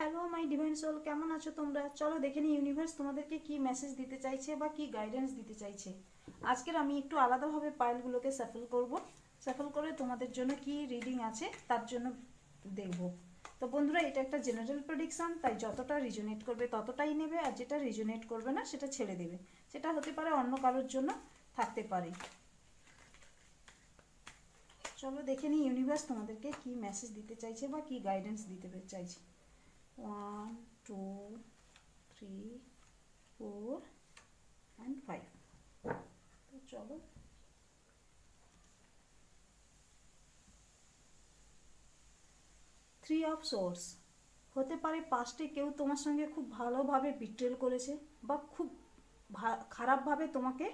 Hello my divine soul কেমন আছো তোমরা? চলো দেখে নিই ইউনিভার্স তোমাদেরকে কি মেসেজ দিতে চাইছে বা কি গাইডেন্স দিতে চাইছে। আজকের আমি একটু আলাদাভাবে পাইলগুলোকে সাফল করব। সাফল করে তোমাদের জন্য কি রিডিং আছে তার জন্য দেখব। তো বন্ধুরা, এটা একটা জেনারেল প্রেডিকশন তাই যতটা রিজনেট করবে ততটাই নেবে, আর যেটা রিজনেট করবে না সেটা ছেড়ে দেবে। সেটা হতে পারে অন্য কারোর জন্য থাকতে পারে। চলো দেখে নিই ইউনিভার্স তোমাদেরকে কি মেসেজ দিতে চাইছে বা কি গাইডেন্স দিতে চাইছে। One two three four and five তো চলো থ্রি অফ সোর্স হতে পারে পাস্টে কেউ তোমার সঙ্গে খুব ভালোভাবে বিট্রেল করেছে বা খুব খারাপভাবে তোমাকে,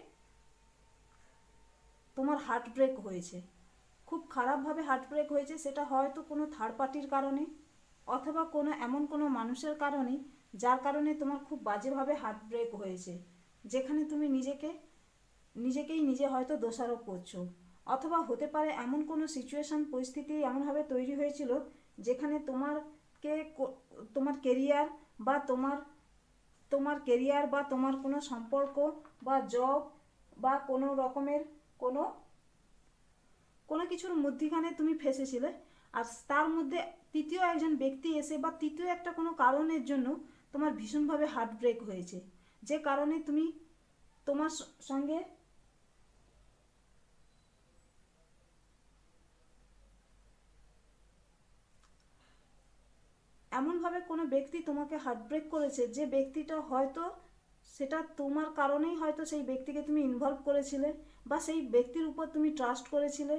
তোমার হার্ট ব্রেক হয়েছে। খুব খারাপভাবে হার্ট ব্রেক হয়েছে, সেটা হয়তো কোনো থার্ড পার্টির কারণে। অথবা কোনো এমন কোনো মানুষের কারণে, যার কারণে তোমার খুব বাজেভাবে হার্ট ব্রেক হয়েছে, যেখানে তুমি নিজেকে, নিজেকেই নিজে হয়তো দোষারোপ করছ। অথবা হতে পারে এমন কোনো সিচুয়েশন পরিস্থিতি এমনভাবে তৈরি হয়েছিল, যেখানে তোমারকে তোমার কেরিয়ার বা তোমার তোমার কেরিয়ার বা তোমার কোনো সম্পর্ক বা জব বা কোনো রকমের কোনো কোনো কিছুর মধ্যিখানে তুমি ফেসেছিলে। আর তার মধ্যে তৃতীয় একজন ব্যক্তি এসে বা তৃতীয় একটা কোনো কারণের জন্য তোমার ভীষণভাবে হার্ট ব্রেক হয়েছে। যে কারণে তুমি তোমার সঙ্গে এমনভাবে কোনো ব্যক্তি তোমাকে হার্ট ব্রেক করেছে যে ব্যক্তিটা হয়তো সেটা তোমার কারণেই হয়তো সেই ব্যক্তিকে তুমি ইনভলভ করেছিলে বা সেই ব্যক্তির উপর তুমি ট্রাস্ট করেছিলে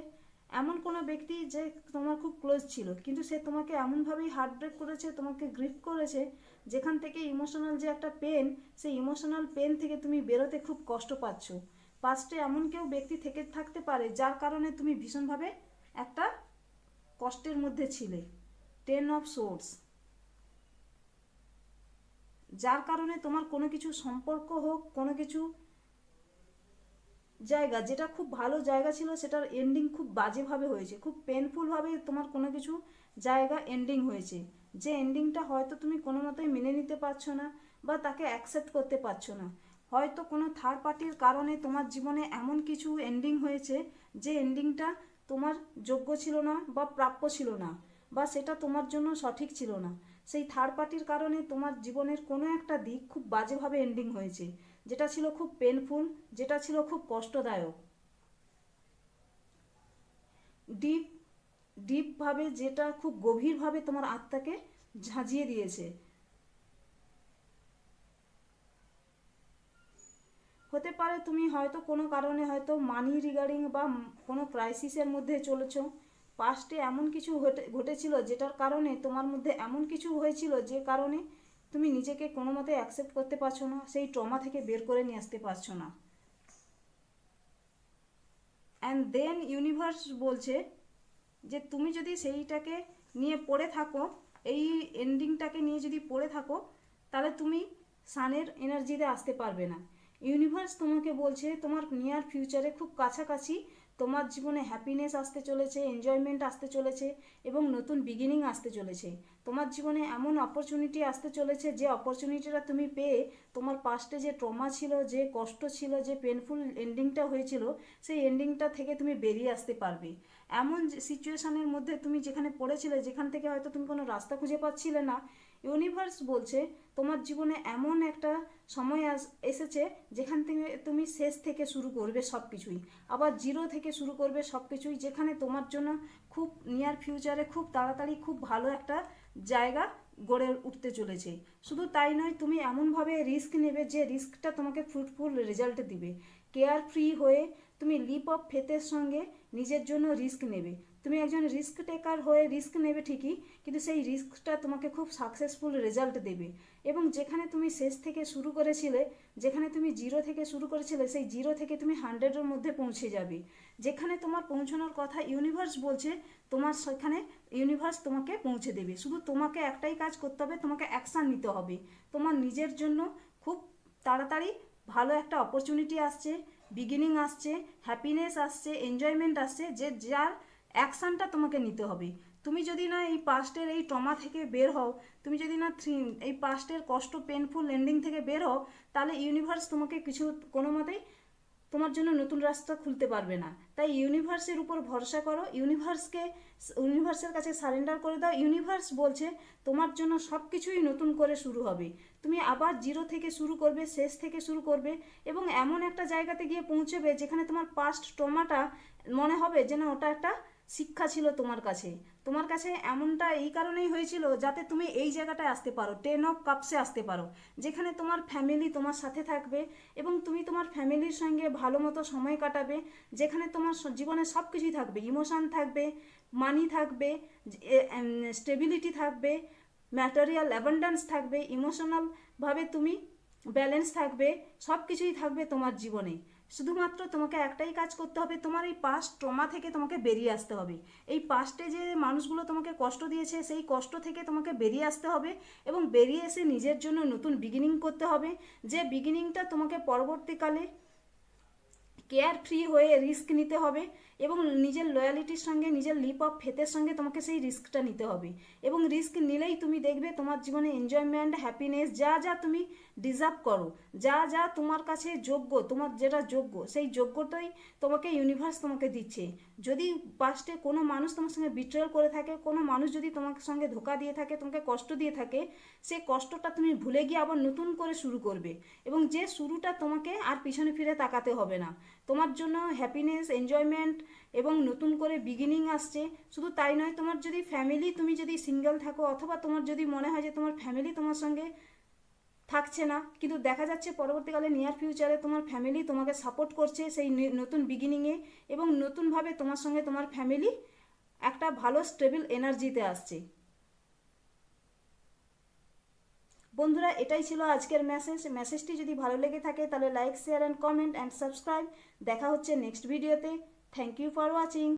এমন কোনো ব্যক্তি যে তোমার খুব ক্লোজ ছিল, কিন্তু সে তোমাকে এমনভাবেই হার্ট ব্রেক করেছে, তোমাকে গ্রিপ করেছে, যেখান থেকে ইমোশনাল যে একটা পেন সেই ইমোশনাল পেন থেকে তুমি বেরোতে খুব কষ্ট পাচ্ছ। পাস্টে এমন কেউ ব্যক্তি থেকে, থাকতে পারে যার কারণে তুমি ভীষণভাবে একটা কষ্টের মধ্যে ছিলে। টেন অফ সোর্স যার কারণে তোমার কোনো কিছু সম্পর্ক হোক, কোনো কিছু জায়গা, যেটা খুব ভালো জায়গা ছিল, সেটার এন্ডিং খুব বাজেভাবে হয়েছে। খুব পেনফুলভাবে তোমার কোনো কিছু জায়গা এন্ডিং হয়েছে। যে এন্ডিংটা হয়তো তুমি কোনো মতোই মেনে নিতে পারছ না বা তাকে অ্যাকসেপ্ট করতে পারছ না। হয়তো কোনো থার্ড পার্টির কারণে তোমার জীবনে এমন কিছু এন্ডিং হয়েছে, যে এন্ডিংটা তোমার যোগ্য ছিল না বা প্রাপ্য ছিল না বা সেটা তোমার জন্য সঠিক ছিল না। সেই থার্ড পার্টির কারণে তোমার জীবনের কোনো একটা দিক খুব বাজেভাবে এন্ডিং হয়েছে। যেটা ছিল খুব পেনফুল যেটা ছিল খুব কষ্টদায়ক। ডিপ ডিপভাবে যেটা খুব গভীরভাবে তোমার আত্মাকে ঝাঁঝিয়ে দিয়েছে। হতে পারে তুমি হয়তো কোনো কারণে হয়তো মানি রিগার্ডিং বা কোনো ক্রাইসিসের মধ্যে চলেছো। পাস্টে এমন কিছু ঘটে, ঘটেছিল যেটার কারণে তোমার মধ্যে এমন কিছু হয়েছিল যে কারণে তুমি নিজেকে কোনো মতে অ্যাকসেপ্ট করতে পারছ না, সেই ট্রমা থেকে বের করে নিয়ে আসতে পারছ না। অ্যান্ড দেন ইউনিভার্স বলছে যে তুমি যদি সেইটাকে নিয়ে পড়ে থাকো, এই এন্ডিংটাকে নিয়ে যদি পড়ে থাকো, তাহলে তুমি সানের এনার্জিতে আসতে পারবে না। ইউনিভার্স তোমাকে বলছে তোমার নিয়ার ফিউচারে খুব কাছাকাছি তোমার জীবনে হ্যাপিনেস আসতে চলেছে এনজয়মেন্ট আসতে চলেছে এবং নতুন বিগিনিং আসতে চলেছে। তোমার জীবনে এমন অপরচুনিটি আসতে চলেছে যে অপরচুনিটিটা তুমি পেয়ে তোমার পাস্টে যে ট্রমা ছিল, যে কষ্ট ছিল, যে পেনফুল এন্ডিংটা হয়েছিল, সেই এন্ডিংটা থেকে তুমি বেরিয়ে আসতে পারবে। এমন সিচুয়েশানের মধ্যে তুমি যেখানে পড়েছিলে, যেখান থেকে হয়তো তুমি কোনো রাস্তা খুঁজে পাচ্ছিলে না ইউনিভার্স বলছে, তোমার জীবনে এমন একটা সময় আস, এসেছে যেখান থেকে তুমি শেষ থেকে শুরু করবে সব কিছুই আবার জিরো থেকে শুরু করবে সব কিছুই যেখানে তোমার জন্য খুব নিয়ার ফিউচারে খুব তাড়াতাড়ি খুব ভালো একটা জায়গা গড়ে উঠতে চলেছে। শুধু তাই নয়, তুমি এমনভাবে রিস্ক নেবে যে রিস্কটা তোমাকে ফ্রুটফুল রেজাল্ট দিবে। কেয়ার ফ্রি হয়ে তুমি লিপ অফ ফেথের সঙ্গে নিজের জন্য রিস্ক নেবে। তুমি একজন রিস্ক টেকার হয়ে রিস্ক নেবে ঠিকই, কিন্তু সেই রিস্কটা তোমাকে খুব সাকসেসফুল রেজাল্ট দেবে। এবং যেখানে তুমি শেষ থেকে শুরু করেছিলে, যেখানে তুমি জিরো থেকে শুরু করেছিলে, সেই জিরো থেকে তুমি হান্ড্রেডের মধ্যে পৌঁছে যাবে। যেখানে তোমার পৌঁছানোর কথা ইউনিভার্স বলছে, তোমার সেখানে ইউনিভার্স তোমাকে পৌঁছে দেবে। শুধু তোমাকে একটাই কাজ করতে হবে, তোমাকে অ্যাকশান নিতে হবে। তোমার নিজের জন্য খুব তাড়াতাড়ি ভালো একটা অপরচুনিটি আসছে বিগিনিং আসছে হ্যাপিনেস আসছে এনজয়মেন্ট আসছে, যে যার অ্যাকশানটা তোমাকে নিতে হবে। তুমি যদি না এই পাস্টের এই টমা থেকে বের হও, তুমি যদি না থ্রি- এই পাস্টের কষ্ট পেনফুল লেন্ডিং থেকে বের হও, তাহলে ইউনিভার্স তোমাকে কিছু কোনো মতেই তোমার জন্য নতুন রাস্তা খুলতে পারবে না। তাই ইউনিভার্সের উপর ভরসা করো। ইউনিভার্সকে, ইউনিভার্সের কাছে সারেন্ডার করে দাও। ইউনিভার্স বলছে, তোমার জন্য সব কিছুই নতুন করে শুরু হবে। তুমি আবার জিরো থেকে শুরু করবে, শেষ থেকে শুরু করবে এবং এমন একটা জায়গাতে গিয়ে পৌঁছবে যেখানে তোমার পাস্ট ট্রমাটা মনে হবে যে না ওটা একটা শিক্ষা ছিল তোমার কাছে। তোমার কাছে এমনটা এই কারণেই হয়েছিল যাতে তুমি এই জায়গাটায় আসতে পারো টেন অফ কাপসে আসতে পারো, যেখানে তোমার ফ্যামিলি তোমার সাথে থাকবে এবং তুমি তোমার ফ্যামিলির সঙ্গে ভালো মতো সময় কাটাবে, যেখানে তোমার জীবনে সব কিছুই থাকবে ইমোশান থাকবে মানি থাকবে স্টেবিলিটি থাকবে ম্যাটেরিয়াল অ্যাবান্ডান্স থাকবে ইমোশনালভাবে তুমি ব্যালেন্স থাকবে সব কিছুই থাকবে তোমার জীবনে। শুধুমাত্র তোমাকে একটাই কাজ করতে হবে, তোমার এই পাস্ট ট্রমা থেকে তোমাকে বেরিয়ে আসতে হবে। এই পাস্টে যে মানুষগুলো তোমাকে কষ্ট দিয়েছে, সেই কষ্ট থেকে তোমাকে বেরিয়ে আসতে হবে এবং বেরিয়ে এসে নিজের জন্য নতুন বিগিনিং করতে হবে। যে বিগিনিংটা তোমাকে পরবর্তীকালে কেয়ার ফ্রি হয়ে রিস্ক নিতে হবে এবং নিজের লয়ালিটির সঙ্গে, নিজের লিপ অফ ফেথের সঙ্গে তোমাকে সেই রিস্কটা নিতে হবে। এবং রিস্ক নিলেই তুমি দেখবে তোমার জীবনে এনজয়মেন্ট হ্যাপিনেস যা যা তুমি ডিজার্ভ করো, যা যা তোমার কাছে যোগ্য, তোমার যেটা যোগ্য, সেই যোগ্যটাই তোমাকে ইউনিভার্স তোমাকে দিচ্ছে। যদি পাস্টে কোনো মানুষ তোমার সঙ্গে বিট্রয়াল করে থাকে, কোনো মানুষ যদি তোমার সঙ্গে ধোকা দিয়ে থাকে, তোমাকে কষ্ট দিয়ে থাকে সেই কষ্টটা তুমি ভুলে গিয়ে আবার নতুন করে শুরু করবে। এবং যে শুরুটা তোমাকে আর পিছনে ফিরে তাকাতে হবে না। তোমার জন্য হ্যাপিনেস এনজয়মেন্ট এবং নতুন করে বিগিনিং আসছে। শুধু তাই নয়, তোমার যদি ফ্যামিলি তুমি যদি সিঙ্গেল থাকো অথবা তোমার যদি মনে হয় যে তোমার ফ্যামিলি তোমার সঙ্গে থাকছে না, কিন্তু দেখা যাচ্ছে পরবর্তীকালে নিয়ার ফিউচারে তোমার ফ্যামিলি তোমাকে সাপোর্ট করছে সেই নতুন বিগিনিংয়ে এবং নতুনভাবে তোমার সঙ্গে তোমার ফ্যামিলি একটা ভালো স্টেবল এনার্জিতে আসছে। বন্ধুরা, এটাই ছিল আজকের মেসেজ মেসেজটি যদি ভালো লেগে থাকে, তাহলে like share and comment and subscribe দেখা হচ্ছে নেক্সট ভিডিওতে থ্যাংক ইউ ফর ওয়াচিং